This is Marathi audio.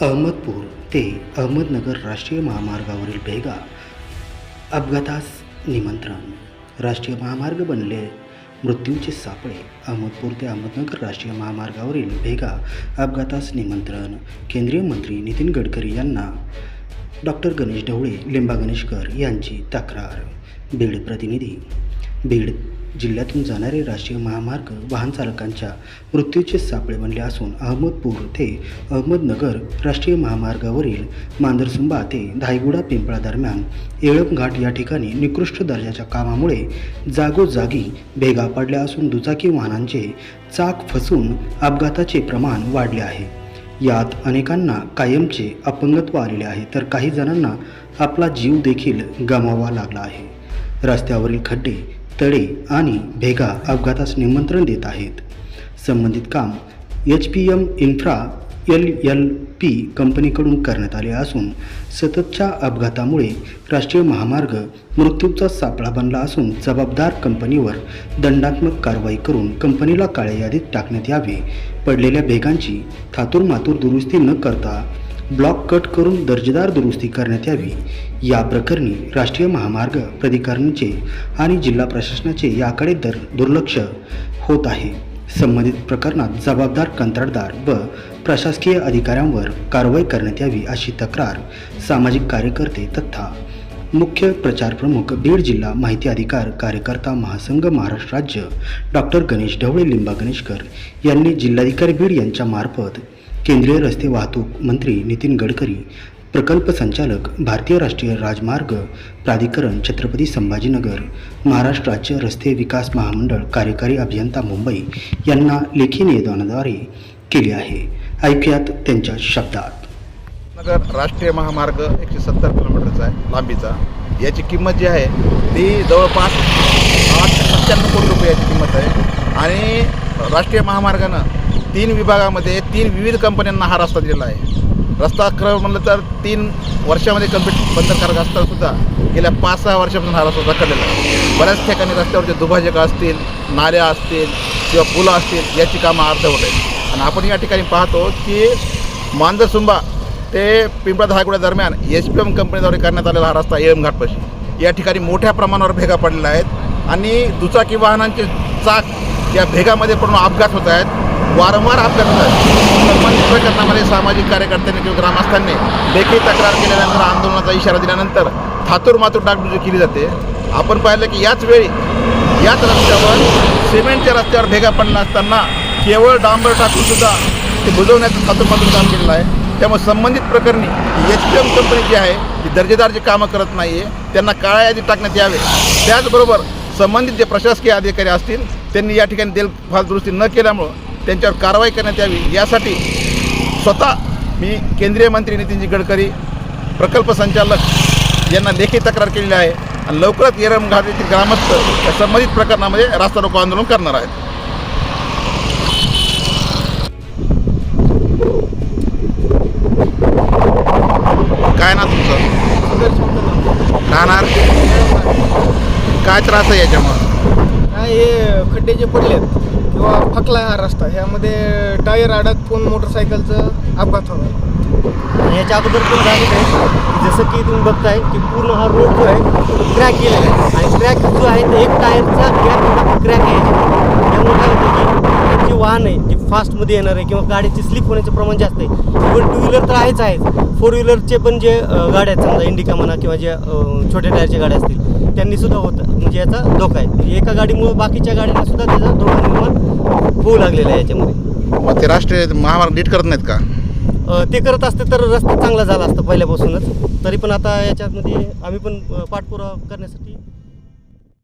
अहमदपूर ते अहमदनगर राष्ट्रीय महामार्गावरील भेगा अपघातास निमंत्रण. राष्ट्रीय महामार्ग बनले. मृत्यूचे सापळे. अहमदपूर ते अहमदनगर राष्ट्रीय महामार्गावरील भेगा अपघातास निमंत्रण. केंद्रीय मंत्री नितीन गडकरी यांना. डॉक्टर गणेश ढवळे लिंबा गणेशकर यांची तक्रार. बीड प्रतिनिधी. बीड जिल्ह्यातून जाणारे राष्ट्रीय महामार्ग वाहन चालकांच्या मृत्यूचे सापळे बनले असून अहमदपूर ते अहमदनगर राष्ट्रीय महामार्गावरील मांजरसुंबा ते धायगुडा पिंपळा दरम्यान येळप घाट या ठिकाणी निकृष्ट दर्जाच्या कामामुळे जागोजागी भेगा पडल्या असून दुचाकी वाहनांचे चाक फसून अपघाताचे प्रमाण वाढले आहे. यात अनेकांना कायमचे अपंगत्व आलेले आहे तर काही जणांना आपला जीव देखील गमावा लागला आहे. रस्त्यावरील खड्डे तडे आणि भेगा अपघातास निमंत्रण देत आहेत. संबंधित काम H P M infra L L P कंपनीकडून करण्यात आले असून सततच्या अपघातामुळे राष्ट्रीय महामार्ग मृत्यूचा सापळा बनला असून जबाबदार कंपनीवर दंडात्मक कारवाई करून कंपनीला काळ्या यादीत टाकण्यात यावे. पडलेल्या भेगांची थातूरमातूर दुरुस्ती न करता ब्लॉक कट करून दर्जेदार दुरुस्ती करण्यात यावी. या प्रकरणी राष्ट्रीय महामार्ग प्राधिकरणाचे आणि जिल्हा प्रशासनाचे याकडे दर दुर्लक्ष होत आहे. संबंधित प्रकरणात जबाबदार कंत्राटदार व प्रशासकीय अधिकाऱ्यांवर कारवाई करण्यात यावी अशी तक्रार सामाजिक कार्यकर्ते तथा मुख्य प्रचार प्रमुख बीड जिल्हा माहिती अधिकार कार्यकर्ता महासंघ महाराष्ट्र राज्य डॉक्टर गणेश ढवळे लिंबा गणेशकर यांनी जिल्हाधिकारी बीड यांच्यामार्फत केंद्रीय रस्ते वाहतूक मंत्री नितीन गडकरी प्रकल्प संचालक भारतीय राष्ट्रीय राजमार्ग प्राधिकरण छत्रपती संभाजीनगर महाराष्ट्र राज्य रस्ते विकास महामंडळ कार्यकारी अभियंता मुंबई यांना लेखी निवेदनाद्वारे केली आहे. ऐकूयात त्यांच्या शब्दात. नगर राष्ट्रीय महामार्ग एकशे सत्तर किलोमीटरचा आहे लांबीचा. याची किंमत जी आहे ती जवळपास आठशे सत्त्याण्णव कोटी रुपये याची किंमत आहे. आणि राष्ट्रीय महामार्गानं तीन विभागामध्ये तीन विविध कंपन्यांना हा रस्ता दिलेला आहे. रस्ता खरं म्हणलं तर तीन वर्षामध्ये कंप्लीट बंदकारक असतानासुद्धा गेल्या पाच सहा वर्षापासून हा रस्ता रखडलेला आहे. बऱ्याच ठिकाणी रस्त्यावरचे दुभाजकं असतील नाल्या असतील किंवा पुलं असतील याची कामं अर्ध होत आहेत. आणि आपण या ठिकाणी पाहतो की मांजरसुंबा ते पिंपळा धायगुडा दरम्यान एच पी एम कंपनीद्वारे करण्यात आलेला हा रस्ता येळम घाटपाशी. या ठिकाणी मोठ्या प्रमाणावर भेगा पडलेल्या आहेत. आणि दुचाकी वाहनांचे चाक या भेगामध्ये पडून अपघात होत आहेत. वारंवार अपघात होत संबंधित प्रकरणामध्ये सामाजिक कार्यकर्त्यांनी किंवा ग्रामस्थांनी लेखी तक्रार केल्यानंतर आंदोलनाचा इशारा दिल्यानंतर थातूर मातूर डागडुजी केली जाते. आपण पाहिलं की याच वेळी याच रस्त्यावर सिमेंटच्या रस्त्यावर भेगा पडला असताना केवळ डांबर टाकूनसुद्धा ते बुजवण्याचं थातूरमातूर काम केलेलं आहे. त्यामुळे संबंधित प्रकरणी एच पी एम कंपनी जी आहे ती दर्जेदार जे कामं करत नाही आहे त्यांना काळ्या यादीत टाकण्यात यावे. त्याचबरोबर संबंधित जे प्रशासकीय अधिकारी असतील त्यांनी या ठिकाणी देलफाल दुरुस्ती न केल्यामुळं त्यांच्यावर कारवाई करण्यात यावी यासाठी स्वतः मी केंद्रीय मंत्री नितीनजी गडकरी प्रकल्प संचालक यांना लेखी तक्रार केलेली आहे आणि लवकरच येरम घाट येथील ग्रामस्थ या संबंधित प्रकरणामध्ये रास्ता रोको आंदोलन करणार आहेत. काय ना तुमचं? राहणार? काय त्रास आहे याच्यामुळं? हे खड्डे जे पडले आहेत किंवा फकला हा रस्ता ह्यामध्ये टायर अडकून मोटरसायकलचं अपघात होणार. आणि याच्या अगोदर पण झालेलं आहे. जसं की तुम्ही बघताय की पूर्ण हा रोड जो आहे क्रॅक गेलेला आहे. आणि क्रॅक जो आहे तो एक टायरचा क्रॅक क्रॅक आहे. त्यामुळे काय होतं की जे वाहन आहे जे फास्टमध्ये येणार आहे किंवा गाडीची स्लिप होण्याचं प्रमाण जास्त आहे. इव्हन टू व्हीलर तर आहेच आहेच. फोर व्हीलरचे पण जे गाड्या आहेत समजा इंडिका म्हणा किंवा जे छोट्या टायरच्या गाड्या असतील त्यांनी सुद्धा होतं. म्हणजे याचा धोका आहे. म्हणजे एका गाडीमुळे बाकीच्या गाड्यांना सुद्धा त्याचा धोका निर्माण होऊ लागलेला आहे याच्यामध्ये. मग ते राष्ट्रीय महामार्ग नीट करत नाहीत का? ते करत असते तर रस्ता चांगला झाला असता पहिल्यापासूनच. तरी पण आता याच्यामध्ये आम्ही पण पाठपुरावा करण्यासाठी